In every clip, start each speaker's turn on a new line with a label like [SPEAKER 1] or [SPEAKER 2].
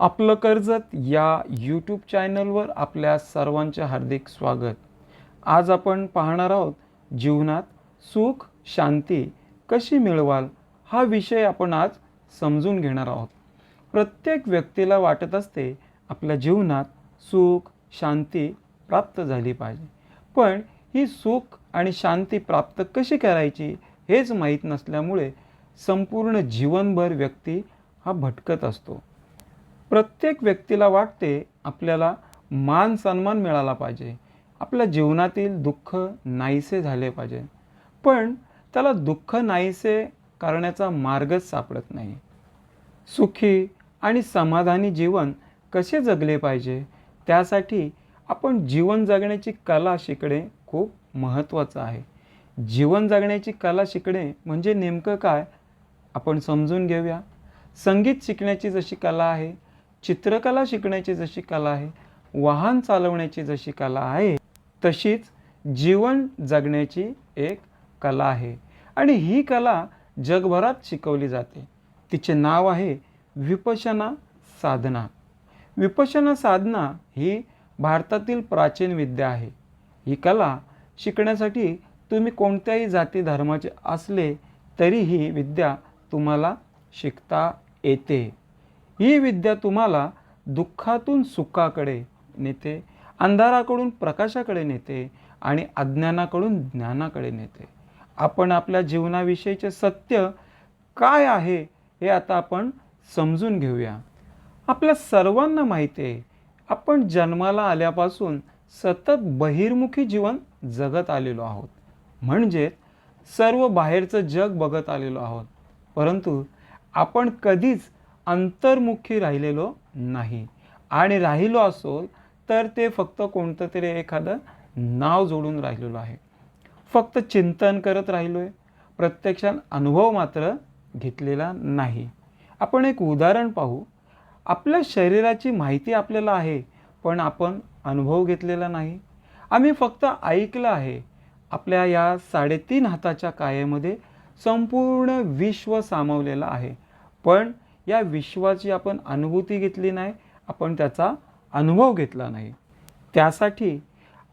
[SPEAKER 1] आपलं कर्जत या यूट्यूब चॅनलवर आपल्या सर्वांचे हार्दिक स्वागत. आज आपण पाहणार आहोत जीवनात सुख शांती कशी मिळवाल हा विषय आपण आज समजून घेणार आहोत. प्रत्येक व्यक्तीला वाटत असते आपल्या जीवनात सुख शांती प्राप्त झाली पाहिजे. पण ही सुख आणि शांती प्राप्त कशी करायची हेच माहीत नसल्यामुळे संपूर्ण जीवनभर व्यक्ती हा भटकत असतो. प्रत्येक व्यक्तीला वाटते आपल्याला मान सन्मान मिळाला पाहिजे. आपल्या जीवनातील दुःख नाहीसे झाले पाहिजे. पण त्याला दुःख नाहीसे करण्याचा मार्गच सापडत नाही. सुखी आणि समाधानी जीवन कसे जगले पाहिजे? त्यासाठी आपण जीवन जगण्याची कला शिकणे खूप महत्त्वाचं आहे. जीवन जगण्याची कला शिकणे म्हणजे नेमकं काय? आपण समजून घेऊया. संगीत शिकण्याची जशी कला आहे चित्रकला शिकण्याची जशी कला आहे वाहन चालवण्याची जशी कला आहे तशीच जीवन जगण्याची एक कला आहे. आणि ही कला जगभरात शिकवली जाते. तिचे नाव आहे विपशना साधना. विपशना साधना ही भारतातील प्राचीन विद्या आहे. ही कला शिकण्यासाठी तुम्ही कोणत्याही जाती धर्माचे असले तरी ही विद्या तुम्हाला शिकता येते. ही विद्या तुम्हाला दुःखातून सुखाकडे नेते अंधाराकडून प्रकाशाकडे नेते आणि अज्ञानाकडून ज्ञानाकडे नेते. आपण आपल्या जीवनाविषयीचे सत्य काय आहे हे आता आपण समजून घेऊया. आपल्या सर्वांना माहिती आहे आपण जन्माला आल्यापासून सतत बहिर्मुखी जीवन जगत आलेलो आहोत. म्हणजेच सर्व बाहेरचं जग बघत आलेलो आहोत. परंतु आपण कधीच अंतर्मुखी राहिलेलो नाही. आणि राहिलो असो तर ते फक्त कोणतं तरी एखादं नाव जोडून राहिलेलो आहे. फक्त चिंतन करत राहिलो आहे प्रत्यक्षात अनुभव मात्र घेतलेला नाही. आपण एक उदाहरण पाहू. आपल्या शरीराची माहिती आपल्याला आहे पण आपण अनुभव घेतलेला नाही. आम्ही फक्त ऐकलं आहे आपल्या या साडेतीन हाताच्या कायेमध्ये संपूर्ण विश्व सामावलेलं आहे. पण या विश्वाची आपण अनुभूती घेतली नाही आपण त्याचा अनुभव घेतला नाही. त्यासाठी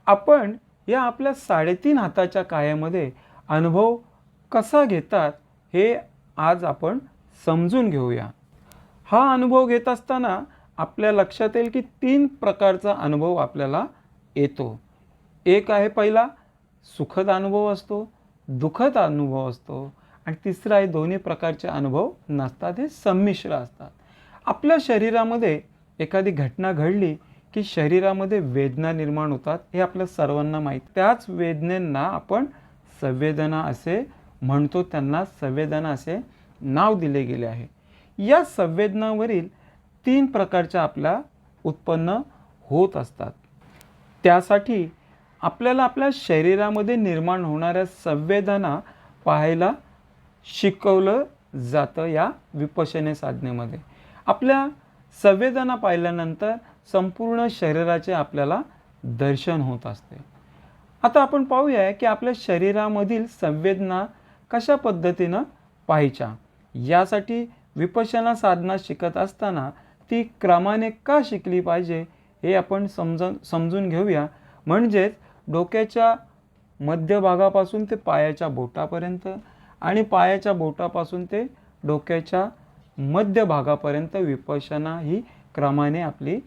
[SPEAKER 1] आपण या आपल्या साडेतीन हाताच्या कायामध्ये अनुभव कसा घेतात हे आज आपण समजून घेऊया. हा अनुभव घेत असताना आपल्या लक्षात येईल की तीन प्रकारचा अनुभव आपल्याला येतो. एक आहे पहिला सुखद अनुभव असतो दुःखद अनुभव असतो. आणि तिसरा आहे दोन्ही प्रकारचे अनुभव नसतात हे संमिश्र असतात. आपल्या शरीरामध्ये एखादी घटना घडली की शरीरामध्ये वेदना निर्माण होतात हे आपल्या सर्वांना माहीत. त्याच वेदनेंना आपण संवेदना असे म्हणतो त्यांना संवेदना असे नाव दिले गेले आहे. या संवेदनावरील तीन प्रकारच्या आपल्या उत्पन्न होत असतात. त्यासाठी आपल्याला आपल्या शरीरामध्ये निर्माण होणाऱ्या संवेदना पाहायला शिकवलं जातं या विपशने साधनेमध्ये. आपल्या संवेदना पाहिल्यानंतर संपूर्ण शरीराचे आपल्याला दर्शन होत असते. आता आपण पाहूया की आपल्या शरीरामधील संवेदना कशा पद्धतीनं पाहायच्या? यासाठी विपशना साधना शिकत असताना ती क्रमाने का शिकली पाहिजे हे आपण समजून समजून घेऊया. म्हणजेच डोक्याच्या मध्यभागापासून ते पायाच्या बोटापर्यंत आणि पायाच्या बोटापासून ते डोक्याच्या मध्यभागापर्यंत विपशना ही क्रमाने आपली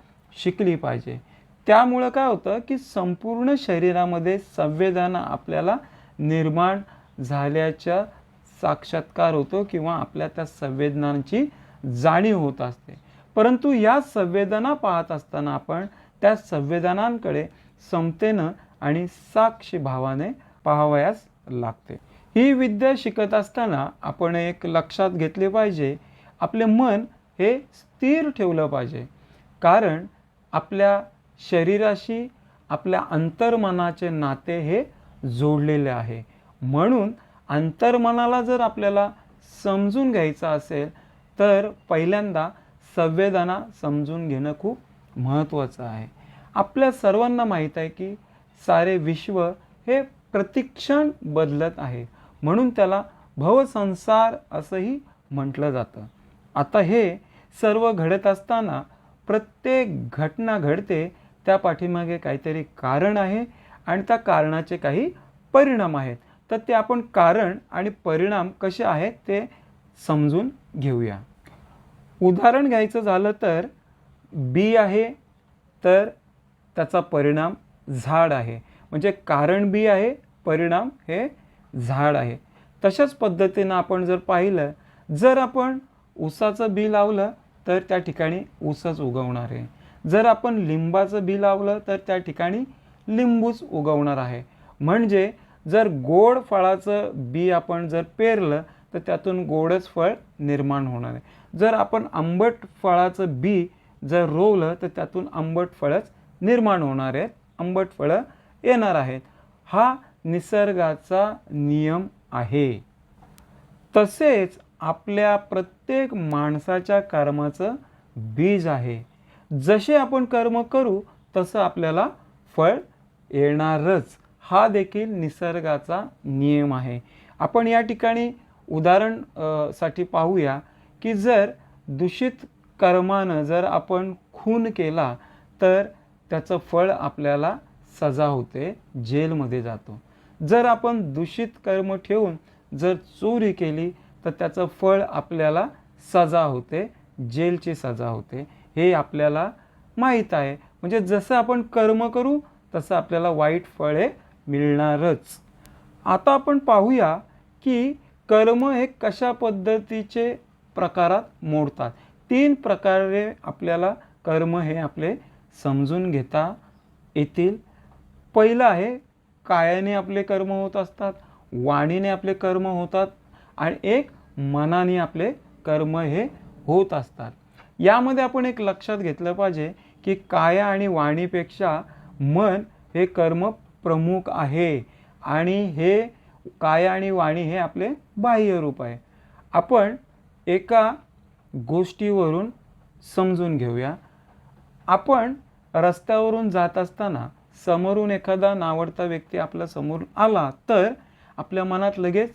[SPEAKER 1] शिकली पाहिजे. त्यामुळं काय होतं की संपूर्ण शरीरामध्ये संवेदना आपल्याला निर्माण झाल्याच्या साक्षात्कार होतो किंवा आपल्या त्या संवेदनांची जाणीव होत असते. परंतु या संवेदना पाहत असताना आपण त्या संवेदनांकडे समतेनं आणि साक्षी भावाने पाहावयास लागते. ही विद्या शिकत असताना आपण एक लक्षात घेतले पाहिजे. आपले मन हे स्थिर ठेवलं पाहिजे. कारण आपल्या शरीराशी आपल्या अंतर्मनाचे नाते हे जोडलेले आहे. म्हणून अंतर्मनाला जर आपल्याला समजून घ्यायचं असेल तर पहिल्यांदा संवेदना समजून घेणं खूप महत्त्वाचं आहे. आपल्या सर्वांना माहीत आहे की सारे विश्व हे प्रतिक्षण बदलत आहे. म्हणून त्याला भवसंसार असंही म्हटलं जातं. आता हे सर्व घडत असताना प्रत्येक घटना घडते त्या पाठीमागे काहीतरी कारण आहे आणि त्या कारणाचे काही परिणाम आहेत. तर ते आपण कारण आणि परिणाम कसे आहेत ते समजून घेऊया. उदाहरण घ्यायचं झालं तर बी आहे तर त्याचा परिणाम झाड आहे. म्हणजे कारण बी आहे परिणाम हे झाड आहे. तशाच पद्धतीनं आपण जर पाहिलं जर आपण ऊसाचं बी लावलं तर त्या ठिकाणी ऊसच उगवणार आहे. जर आपण लिंबाचं बी लावलं तर त्या ठिकाणी लिंबूच उगवणार आहे. म्हणजे जर गोड फळाचं बी आपण जर पेरलं तर त्यातून गोडच फळ निर्माण होणार आहे. जर आपण आंबट फळाचं बी जर रोवलं तर त्यातून आंबट फळच निर्माण होणार आहेत. आंबट फळं येणार आहेत. हा निसर्गाचा नियम आहे. तसेच आपल्या प्रत्येक माणसाच्या कर्माचं बीज आहे. जसे आपण कर्म करू तसं आपल्याला फळ येणारच. हा देखील निसर्गाचा नियम आहे. आपण या ठिकाणी उदाहरणसाठी पाहूया की जर दूषित कर्मानं जर आपण खून केला तर त्याचं फळ आपल्याला सजा होते जेलमध्ये जातो. जर आपण दूषित कर्म ठेवून जर चोरी केली तर त्याचं फळ आपल्याला सजा होते जेलची सजा होते. हे आपल्याला माहीत आहे. म्हणजे जसं आपण कर्म करू तसं आपल्याला वाईट फळे मिळणारच. आता आपण पाहूया की कर्म हे कशा पद्धतीचे प्रकारात मोडतात. तीन प्रकारे आपल्याला कर्म हे आपले समजून घेता येतील. पहिलं आहे कायाने आपले कर्म होत असतात वाणीने आपले कर्म होतात आणि एक मनाने आपले कर्म हे होत असतात. यामध्ये आपण एक लक्षात घेतलं पाहिजे की काया आणि वाणीपेक्षा मन हे कर्म प्रमुख आहे आणि हे काया आणि वाणी हे आपले बाह्य रूप आहे. आपण एका गोष्टीवरून समजून घेऊया. आपण रस्त्यावरून जात असताना समोरून एखादा नावडता व्यक्ती आपल्यासमोर आला तर आपल्या मनात लगेच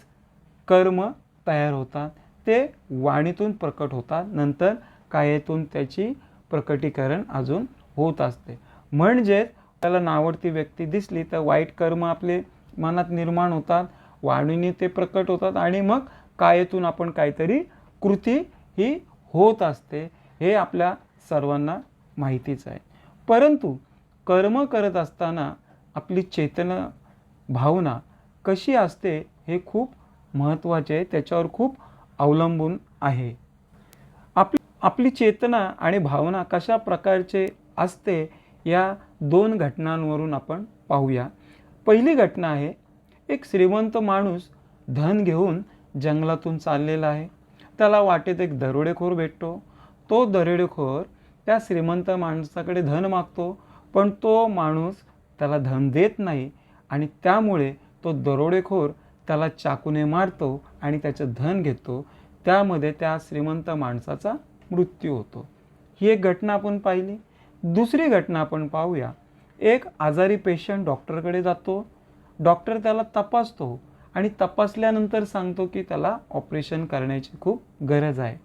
[SPEAKER 1] कर्म तयार होतात. ते वाणीतून प्रकट होतात. नंतर कायेतून त्याची प्रकटीकरण अजून होत असते. म्हणजेच त्याला नावडती व्यक्ती दिसली तर वाईट कर्म आपले मनात निर्माण होतात. वाणीने ते प्रकट होतात आणि मग कायेतून आपण काहीतरी कृती ही होत असते. हे आपल्या सर्वांना माहितीच आहे. परंतु कर्म करत असताना आपली चेतना भावना कशी असते हे खूप महत्त्वाचे आहे. त्याच्यावर खूप अवलंबून आहे. आपली आपली चेतना आणि भावना कशा प्रकारचे असते या दोन घटनांवरून आपण पाहूया. पहिली घटना आहे एक श्रीमंत माणूस धन घेऊन जंगलातून चाललेला आहे. त्याला वाटेत एक दरोडेखोर भेटतो. तो दरोडेखोर त्या श्रीमंत माणसाकडे धन मागतो. पण तो माणूस त्याला धन देत नाही आणि त्यामुळे तो दरोडेखोर त्याला चाकूने मारतो आणि त्याचं धन घेतो. त्यामध्ये त्या श्रीमंत माणसाचा मृत्यू होतो. ही एक घटना आपण पाहिली. दुसरी घटना आपण पाहूया. एक आजारी पेशंट डॉक्टरकडे जातो. डॉक्टर त्याला तपासतो आणि तपासल्यानंतर सांगतो की त्याला ऑपरेशन करण्याची खूप गरज आहे.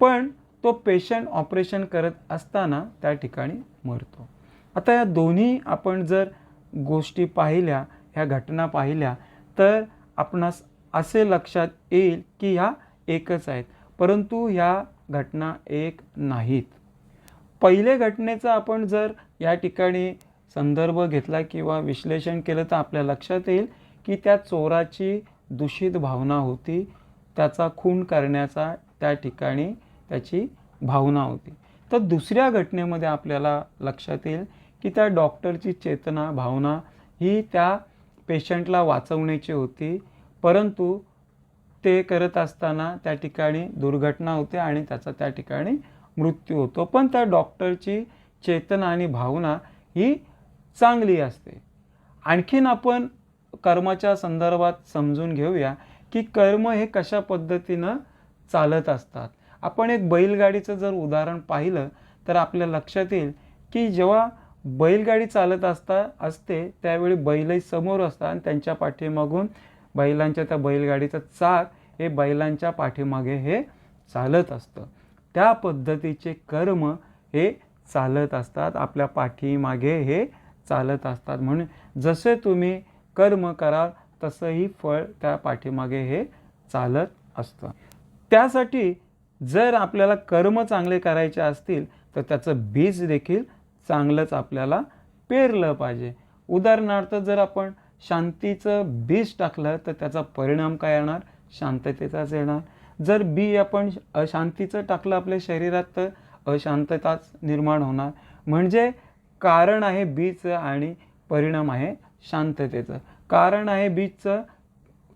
[SPEAKER 1] पण तो पेशंट ऑपरेशन करत असताना त्या ठिकाणी मरतो. आता या दोन्ही आपण जर गोष्टी पाहिल्या ह्या घटना पाहिल्या तर आपणास असे लक्षात येईल की ह्या एकच आहेत. परंतु ह्या घटना एक नाहीत. पहिले घटनेचा आपण जर या ठिकाणी संदर्भ घेतला किंवा विश्लेषण केलं तर आपल्या लक्षात येईल की त्या चोराची दूषित भावना होती. त्याचा खून करण्याचा त्या ठिकाणी त्याची भावना होती. तर दुसऱ्या घटनेमध्ये आपल्याला लक्षात येईल की त्या डॉक्टरची चेतना भावना ही त्या पेशंटला वाचवण्याची होती. परंतु ते करत असताना त्या ठिकाणी दुर्घटना होते आणि त्याचा त्या ठिकाणी मृत्यू होतो. पण त्या डॉक्टरची चेतना आणि भावना ही चांगली असते. आणखीन आपण कर्माच्या संदर्भात समजून घेऊया की कर्म हे कशा पद्धतीनं चालत असतात. आपण एक बैलगाडीचं जर उदाहरण पाहिलं तर आपल्या लक्षात येईल की जेव्हा बैलगाडी चालत असता असते त्यावेळी बैलही समोर असतात आणि त्यांच्या पाठीमागून बैलांच्या त्या बैलगाडीचं चाक हे बैलांच्या पाठीमागे हे चालत असतं. त्या पद्धतीचे कर्म हे चालत असतात आपल्या पाठीमागे हे चालत असतात. म्हणून जसे तुम्ही कर्म कराल तसंही फळ त्या पाठीमागे हे चालत असतं. त्यासाठी जर आपल्याला कर्म चांगले करायचे असतील तर त्याचं बीज देखील चांगलंच आपल्याला पेरलं पाहिजे. उदाहरणार्थ जर आपण शांतीचं बीज टाकलं तर त्याचा परिणाम काय येणार? शांततेचाच येणार. जर बी आपण अशांतीचं टाकलं आपल्या शरीरात तर अशांतताच निर्माण होणार. म्हणजे कारण आहे बीचं आणि परिणाम आहे शांततेचं. कारण आहे बीजचं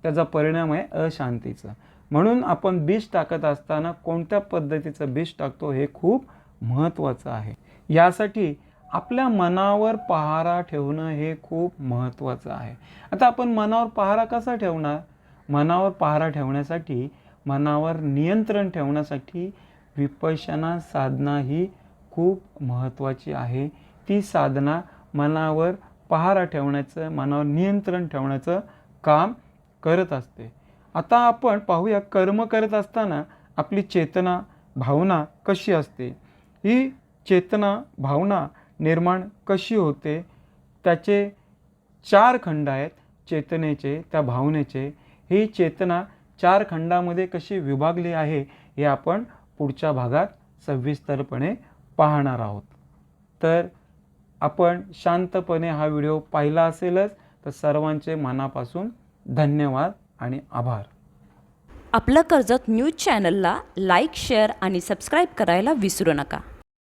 [SPEAKER 1] त्याचा परिणाम आहे अशांतीचं. म्हणून आपण बीज टाकत असताना कोणत्या पद्धतीचं बीज टाकतो हे खूप महत्त्वाचं आहे. यासाठी आपल्या मनावर पहारा ठेवणं हे खूप महत्त्वाचं आहे. आता आपण मनावर पहारा कसा ठेवणार? मनावर पहारा ठेवण्यासाठी मनावर नियंत्रण ठेवण्यासाठी विपशना साधना ही खूप महत्त्वाची आहे. ती साधना मनावर पहारा ठेवण्याचं मनावर नियंत्रण ठेवण्याचं काम करत असते. आता आपण पाहूया कर्म करत असताना आपली चेतना भावना कशी असते? ही चेतना भावना निर्माण कशी होते? त्याचे चार खंड आहेत चेतनेचे त्या भावनेचे. ही चेतना चार खंडामध्ये कशी विभागली आहे हे आपण पुढच्या भागात सविस्तरपणे पाहणार आहोत. तर आपण शांतपणे हा व्हिडिओ पाहिला असेलच तर सर्वांचे मनापासून धन्यवाद आणि आभार.
[SPEAKER 2] आपलं कर्जत न्यूज चॅनलला लाईक शेअर आणि सबस्क्राईब करायला विसरू नका.